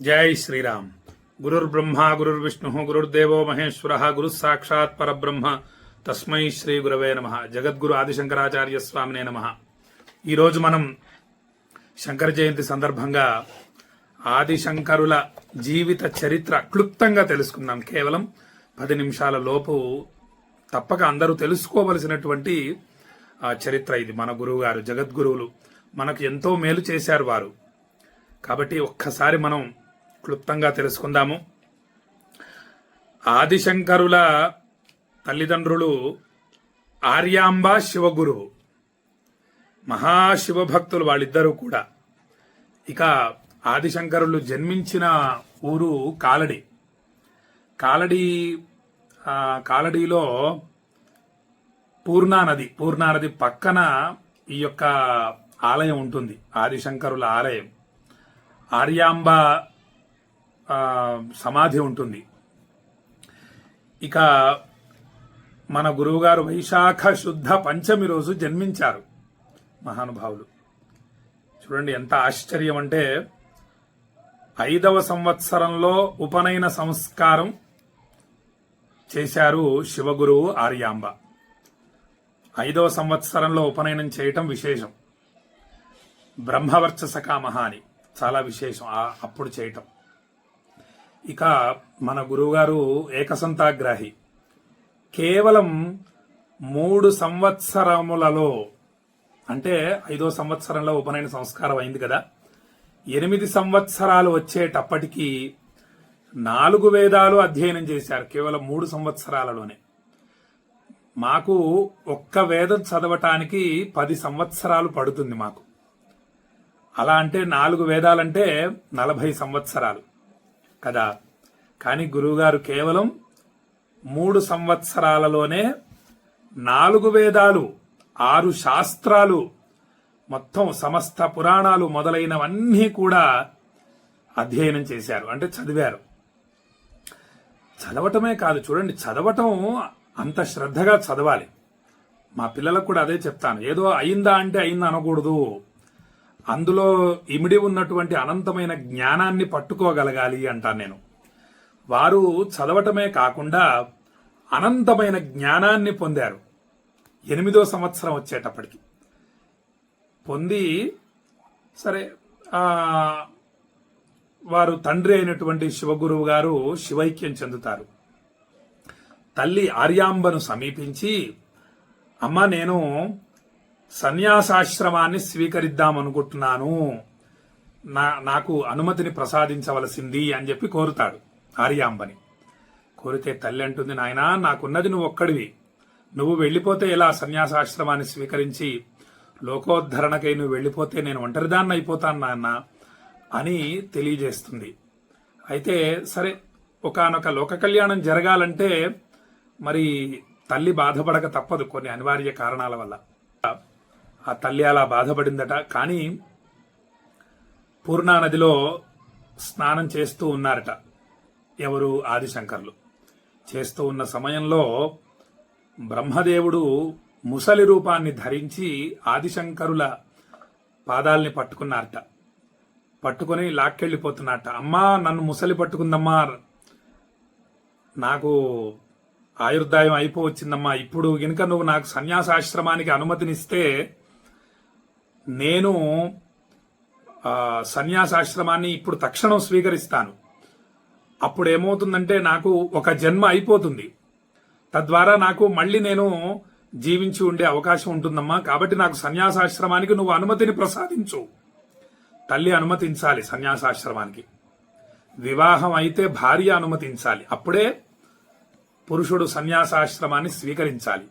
జై శ్రీరామ్. గురుర్బ్రహ్మ గురుర్విష్ణు గురుర్దేవో మహేశ్వర గురు సాక్షాత్ పరబ్రహ్మ. తస్మై శ్రీ గురవే నమ. జగద్గురు ఆదిశంకరాచార్య స్వామినే నమ. ఈరోజు మనం శంకర జయంతి సందర్భంగా ఆదిశంకరుల జీవిత చరిత్ర క్లుప్తంగా తెలుసుకుందాం. కేవలం పది నిమిషాల లోపు తప్పక అందరూ తెలుసుకోవలసినటువంటి ఆ చరిత్ర ఇది. మన గురువు గారు జగద్గురువులు మనకు ఎంతో మేలు చేశారు వారు. కాబట్టి ఒక్కసారి మనం క్లుప్తంగా తెలుసుకుందాము. ఆదిశంకరుల తల్లిదండ్రులు ఆర్యాంబ శివగురువు మహాశివభక్తులు వాళ్ళిద్దరూ కూడా. ఇక ఆదిశంకరులు జన్మించిన ఊరు కాలడి. కాలడి కాలడీలో కాలడిలో పూర్ణానది పక్కన ఈ యొక్క ఆలయం ఉంటుంది. ఆదిశంకరుల ఆలయం. ఆర్యాంబ సమాధి ఉంటుంది. ఇక మన గురువుగారు వైశాఖ శుద్ధ పంచమి రోజు జన్మించారు మహానుభావులు. చూడండి ఎంత ఆశ్చర్యం అంటే ఐదవ సంవత్సరంలో ఉపనయన సంస్కారం చేశారు శివగురువు ఆర్యాంబ. ఐదవ సంవత్సరంలో ఉపనయనం చేయటం విశేషం. బ్రహ్మవర్చసకామహ అని చాలా విశేషం. అప్పుడు చేయటం. ఇక మన గురువుగారు ఏకసంతాగ్రాహి. కేవలం మూడు సంవత్సరములలో అంటే ఐదో సంవత్సరంలో ఉపనయన సంస్కారం అయింది కదా ఎనిమిది సంవత్సరాలు వచ్చేటప్పటికీ నాలుగు వేదాలు అధ్యయనం చేశారు కేవలం మూడు సంవత్సరాలలోనే. మాకు ఒక్క వేదం చదవటానికి పది సంవత్సరాలు పడుతుంది మాకు. అలా అంటే నాలుగు వేదాలంటే నలభై సంవత్సరాలు. కదా? కానీ గురువుగారు కేవలం మూడు సంవత్సరాలలోనే నాలుగు వేదాలు ఆరు శాస్త్రాలు మొత్తం సమస్త పురాణాలు మొదలైనవన్నీ కూడా అధ్యయనం చేశారు. అంటే చదివారు. చదవటమే కాదు చూడండి చదవటం అంత శ్రద్ధగా చదవాలి. మా పిల్లలకు కూడా అదే చెప్తాను. ఏదో అయిందా అంటే అయిందా అనకూడదు. అందులో ఇమిడి ఉన్నటువంటి అనంతమైన జ్ఞానాన్ని పట్టుకోగలగాలి అంటాను నేను. వారు చదవటమే కాకుండా అనంతమైన జ్ఞానాన్ని పొందారు. ఎనిమిదో సంవత్సరం వచ్చేటప్పటికి. పొంది సరే వారు తండ్రి అయినటువంటి శివగురువు గారు శివైక్యం చెందుతారు. తల్లి ఆర్యాంబను సమీపించి అమ్మ నేను సన్యాసాశ్రమాన్ని స్వీకరిద్దామనుకుంటున్నాను. నా నాకు అనుమతిని ప్రసాదించవలసింది అని చెప్పి కోరుతాడు ఆర్యాంబని. కోరితే తల్లి అంటుంది నాయనా నాకున్నది నువ్వు ఒక్కడివి నువ్వు వెళ్ళిపోతే ఎలా సన్యాసాశ్రమాన్ని స్వీకరించి లోకోద్ధరణకై నువ్వు వెళ్ళిపోతే నేను ఒంటరిదాన్ని అయిపోతాను నాన్న అని తెలియజేస్తుంది. అయితే సరే ఒకానొక లోక కళ్యాణం జరగాలంటే మరి తల్లి బాధపడక తప్పదు కొన్ని అనివార్య కారణాల వల్ల. ఆ తల్లి అలా బాధపడిందట. కానీ పూర్ణా నదిలో స్నానం చేస్తూ ఉన్నారట ఎవరు? ఆదిశంకర్లు. చేస్తూ ఉన్న సమయంలో బ్రహ్మదేవుడు ముసలి రూపాన్ని ధరించి ఆదిశంకరుల పాదాల్ని పట్టుకున్నారట. పట్టుకొని లాక్కెళ్ళిపోతున్నారట. అమ్మా నన్ను ముసలి పట్టుకుందమ్మా. నాకు ఆయుర్దాయం అయిపోవచ్చిందమ్మా. ఇప్పుడు గనుక నువ్వు నాకు సన్యాసాశ్రమానికి అనుమతినిస్తే నేను సన్యాసాశ్రమాన్ని ఇప్పుడు తక్షణం స్వీకరిస్తాను. అప్పుడు ఏమవుతుందంటే నాకు ఒక జన్మ అయిపోతుంది. తద్వారా నాకు మళ్ళీ నేను జీవించి ఉండే అవకాశం ఉంటుందమ్మా. కాబట్టి నాకు సన్యాసాశ్రమానికి నువ్వు అనుమతిని ప్రసాదించు. తల్లి అనుమతించాలి సన్యాసాశ్రమానికి. వివాహం అయితే భార్య అనుమతించాలి. అప్పుడే పురుషుడు సన్యాసాశ్రమాన్ని స్వీకరించాలి.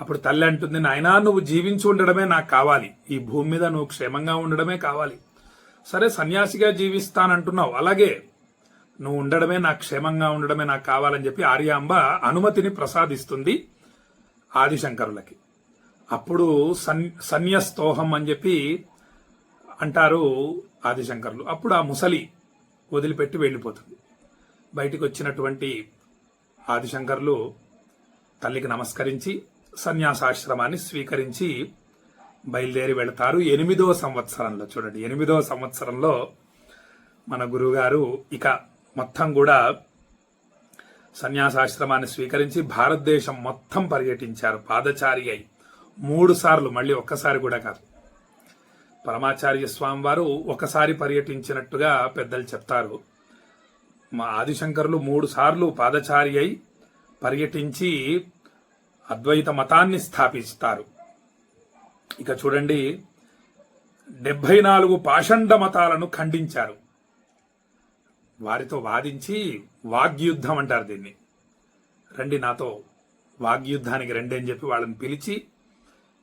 అప్పుడు తల్లి అంటుంది నాయనా నువ్వు జీవించి ఉండడమే నాకు కావాలి. ఈ భూమి మీద నువ్వు క్షేమంగా ఉండడమే కావాలి. సరే సన్యాసిగా జీవిస్తానంటున్నావు. అలాగే నువ్వు ఉండడమే నాకు క్షేమంగా ఉండడమే నాకు కావాలని చెప్పి ఆర్యాంబ అనుమతిని ప్రసాదిస్తుంది ఆదిశంకరులకి. అప్పుడు సన్ సన్యస్తోహం అని చెప్పి అంటారు ఆదిశంకరులు. అప్పుడు ఆ ముసలి వదిలిపెట్టి వెళ్ళిపోతుంది. బయటికి వచ్చినటువంటి ఆదిశంకర్లు తల్లికి నమస్కరించి సన్యాసాశ్రమాన్ని స్వీకరించి బయలుదేరి వెళతారు ఎనిమిదో సంవత్సరంలో. చూడండి ఎనిమిదో సంవత్సరంలో మన గురువుగారు ఇక మొత్తం కూడా సన్యాసాశ్రమాన్ని స్వీకరించి భారతదేశం మొత్తం పర్యటించారు. పాదచారి అయి మూడు సార్లు మళ్ళీ ఒక్కసారి కూడా కాదు. పరమాచార్య స్వామి వారు ఒకసారి పర్యటించినట్టుగా పెద్దలు చెప్తారు. మా ఆదిశంకరులు మూడు సార్లు పాదచారి అయి పర్యటించి అద్వైత మతాన్ని స్థాపిస్తారు. ఇక చూడండి డెబ్బై నాలుగు పాషండ మతాలను ఖండించారు. వారితో వాదించి వాగ్యుద్ధం అంటారు దీన్ని. రండి నాతో వాగ్యుద్ధానికి రండి అని చెప్పి వాళ్ళని పిలిచి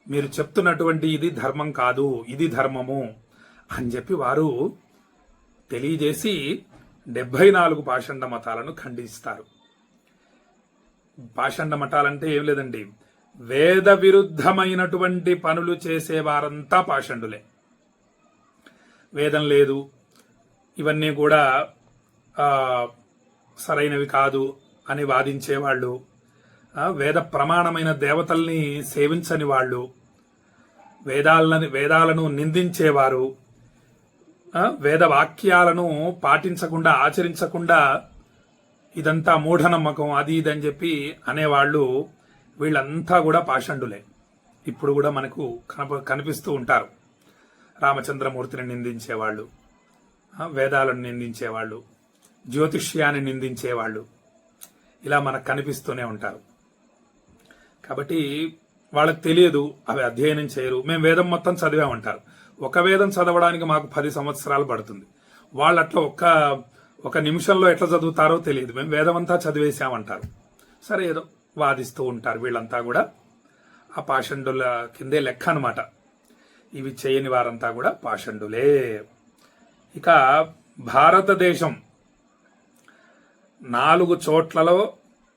మీరు చెప్తున్నటువంటి ఇది ధర్మం కాదు ఇది ధర్మము అని చెప్పి వారు తెలియజేసి డెబ్బై నాలుగు పాషండ మతాలను ఖండిస్తారు. పాషండ మఠాలంటే ఏం లేదండి. వేద విరుద్ధమైనటువంటి పనులు చేసేవారంతా పాషండులే. వేదం లేదు. ఇవన్నీ కూడా సరైనవి కాదు అని వాదించేవాళ్ళు. వేద ప్రమాణమైన దేవతల్ని సేవించని వాళ్ళు. వేదాలని వేదాలను నిందించేవారు. వేద వాక్యాలను పాటించకుండా ఆచరించకుండా ఇదంతా మూఢనమ్మకం అది ఇది అని చెప్పి అనేవాళ్ళు వీళ్ళంతా కూడా పాషండులే. ఇప్పుడు కూడా మనకు కనప కనిపిస్తూ ఉంటారు. రామచంద్రమూర్తిని నిందించేవాళ్ళు వేదాలను నిందించేవాళ్ళు జ్యోతిష్యాన్ని నిందించేవాళ్ళు. ఇలా మనకు కనిపిస్తూనే ఉంటారు. కాబట్టి వాళ్ళకి తెలియదు అవి అధ్యయనం చేయరు. మేము వేదం మొత్తం చదివామంటారు. ఒక వేదం చదవడానికి మాకు పది సంవత్సరాలు పడుతుంది. వాళ్ళు అట్లా ఒక్క ఒక నిమిషంలో ఎట్లా చదువుతారో తెలియదు. మేము వేదమంతా చదివేశామంటారు. సరే ఏదో వాదిస్తూ ఉంటారు వీళ్ళంతా కూడా. ఆ పాషండుల కిందే లెక్క అనమాట ఇవి చేయని వారంతా కూడా పాషండులే. ఇక భారతదేశం నాలుగు చోట్లలో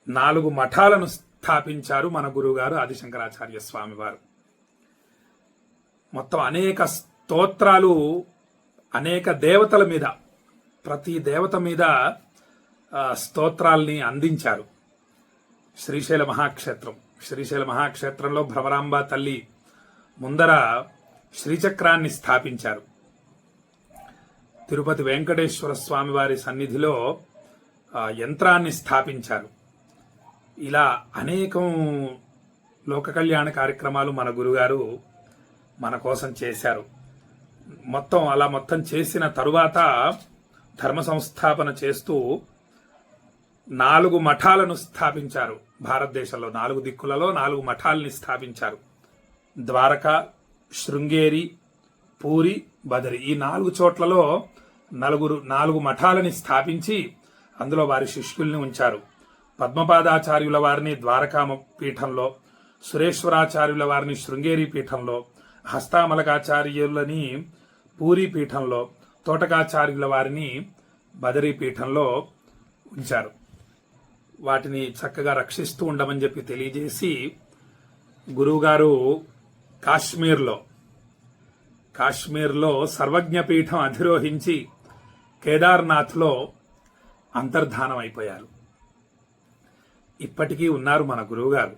నాలుగు మఠాలను స్థాపించారు మన గురువుగారు ఆదిశంకరాచార్య స్వామి వారు. మొత్తం అనేక స్తోత్రాలు అనేక దేవతల మీద ప్రతి దేవత మీద స్తోత్రాల్ని అందించారు. శ్రీశైల మహాక్షేత్రం. శ్రీశైల మహాక్షేత్రంలో భ్రమరాంబ తల్లి ముందర శ్రీచక్రాన్ని స్థాపించారు. తిరుపతి వెంకటేశ్వర స్వామి వారి సన్నిధిలో యంత్రాన్ని స్థాపించారు. ఇలా అనేకం లోక కళ్యాణ కార్యక్రమాలు మన గురుగారు మన కోసం చేశారు. మొత్తం అలా మొత్తం చేసిన తరువాత ధర్మ సంస్థాపన చేస్తూ నాలుగు మఠాలను స్థాపించారు. భారతదేశంలో నాలుగు దిక్కులలో నాలుగు మఠాలని స్థాపించారు. ద్వారకా శృంగేరి పూరి బదరి ఈ నాలుగు చోట్లలో నలుగురు నాలుగు మఠాలని స్థాపించి అందులో వారి శిష్యుల్ని ఉంచారు. పద్మపాదాచార్యుల వారిని ద్వారకా పీఠంలో సురేశ్వరాచార్యుల వారిని శృంగేరి పీఠంలో హస్తామలకాచార్యులని పూరి పీఠంలో తోటకాచార్యుల వారిని బదరీ పీఠంలో ఉంచారు. వాటిని చక్కగా రక్షిస్తూ ఉండమని చెప్పి తెలియజేసి గురువుగారు కాశ్మీర్లో కాశ్మీర్లో సర్వజ్ఞపీఠం అధిరోహించి కేదార్నాథ్లో అంతర్ధానం అయిపోయారు. ఇప్పటికీ ఉన్నారు మన గురువుగారు.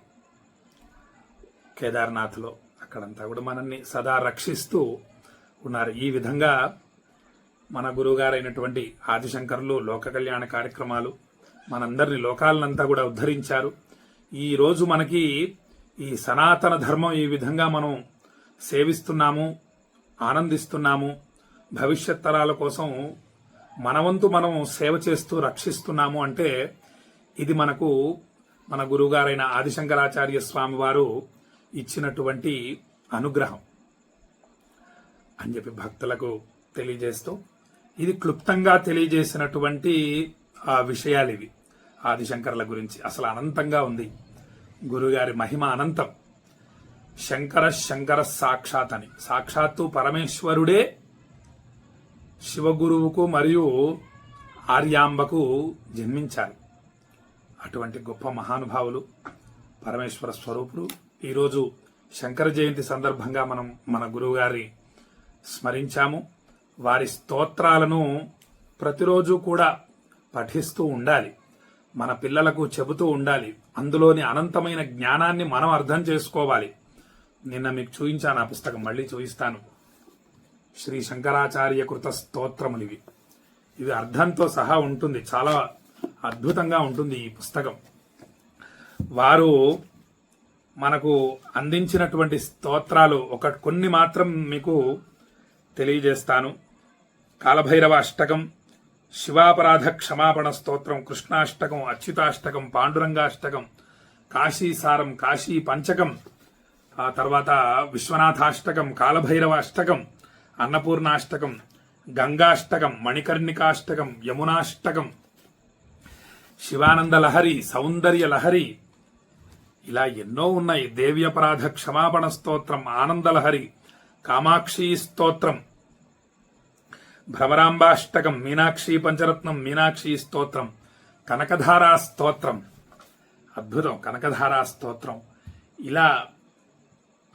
కేదార్నాథ్లో అక్కడంతా కూడా మనల్ని సదా రక్షిస్తూ ఉన్నారు. ఈ విధంగా మన గురువుగారైనటువంటి ఆదిశంకర్లు లోక కళ్యాణ కార్యక్రమాలు మనందరిని లోకాలనంతా కూడా ఉద్ధరించారు. ఈరోజు మనకి ఈ సనాతన ధర్మం ఈ విధంగా మనం సేవిస్తున్నాము ఆనందిస్తున్నాము భవిష్యత్ తరాల కోసం మనవంతు మనం సేవ చేస్తూ రక్షిస్తున్నాము అంటే ఇది మనకు మన గురువుగారైన ఆదిశంకరాచార్య స్వామి వారు ఇచ్చినటువంటి అనుగ్రహం అని చెప్పి భక్తులకు తెలియజేస్తూ ఇది క్లుప్తంగా తెలియజేసినటువంటి ఆ విషయాలు ఇవి ఆదిశంకర్ల గురించి అసలు అనంతంగా ఉంది. గురుగారి మహిమ అనంతం. శంకర శంకర సాక్షాత్ అని సాక్షాత్తు పరమేశ్వరుడే శివగురువుకు మరియు ఆర్యాంబకు జన్మించాలి అటువంటి గొప్ప మహానుభావులు పరమేశ్వర స్వరూపులు. ఈరోజు శంకర జయంతి సందర్భంగా మనం మన గురువుగారి స్మరించాము. వారి స్తోత్రాలను ప్రతిరోజు కూడా పఠిస్తూ ఉండాలి. మన పిల్లలకు చెబుతూ ఉండాలి. అందులోని అనంతమైన జ్ఞానాన్ని మనం అర్థం చేసుకోవాలి. నిన్న మీకు చూపించాను ఆ పుస్తకం. మళ్ళీ చూపిస్తాను శ్రీ శంకరాచార్య కృత స్తోత్రములివి. ఇది అర్థంతో సహా ఉంటుంది. చాలా అద్భుతంగా ఉంటుంది ఈ పుస్తకం. వారు మనకు అందించినటువంటి స్తోత్రాలు ఒక కొన్ని మాత్రం మీకు తెలియజేస్తాను. కాలభైరవ అష్టకం శివాపరాధ క్షమాపణ స్తోత్రం కృష్ణాష్టకం అచ్యుతాష్టకం పాండురంగాష్టకం కాశీసారం కాశీ పంచకం ఆ తర్వాత విశ్వనాథాష్టకం కాలభైరవ అష్టకం అన్నపూర్ణాష్టకం గంగాష్టకం మణికర్ణికాష్టకం యమునాష్టకం శివానంద లహరి సౌందర్య లహరి ఇలా ఎన్నో ఉన్నాయి. దేవ్యపరాధ క్షమాపణ స్తోత్రం ఆనందలహరి కామాక్షి స్తోత్రం భ్రమరాంబాష్టకం మీనాక్షి పంచరత్నం మీనాక్షి స్తోత్రం కనకధారా స్తోత్రం అద్భుతం కనకధారా స్తోత్రం. ఇలా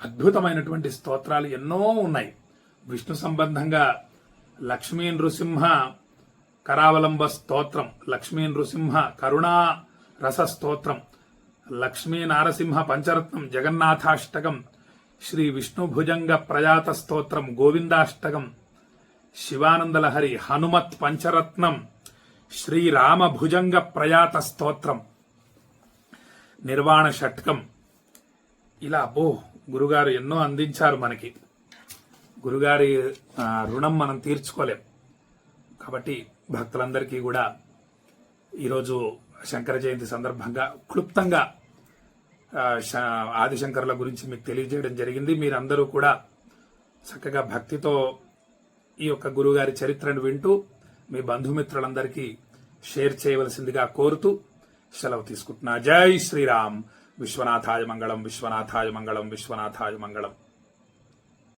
అద్భుతమైనటువంటి స్తోత్రాలు ఎన్నో ఉన్నాయి. విష్ణు సంబంధంగా లక్ష్మీ నృసింహ కరావలంబ స్తోత్రం లక్ష్మీ నృసింహ కరుణా రస స్తోత్రం లక్ష్మీ నారసింహ పంచరత్నం జగన్నాథాష్టకం శ్రీ విష్ణు భుజంగ ప్రయాత స్తోత్రం గోవిందాష్టకం శివానందలహరి హనుమత్ పంచరత్నం శ్రీరామ భుజంగ ప్రయాత స్తోత్రం నిర్వాణ షట్కం. ఇలా అబ్బో గురుగారు ఎన్నో అందించారు మనకి. గురుగారి రుణం మనం తీర్చుకోలేం. కాబట్టి భక్తులందరికీ కూడా ఈరోజు శంకర జయంతి సందర్భంగా క్లుప్తంగా ఆదిశంకర్ల శ- గురించి మీకు తెలియజేయడం జరిగింది. మీరందరూ కూడా చక్కగా భక్తితో ఈ యొక్క గురుగారి చరిత్రను వింటూ మీ బంధుమిత్రులందరికీ షేర్ చేయవలసిందిగా కోరుతూ సెలవు తీసుకుంటున్నా. జై శ్రీరామ్. విశ్వనాథాయ మంగళం విశ్వనాథాయ మంగళం విశ్వనాథాయ మంగళం.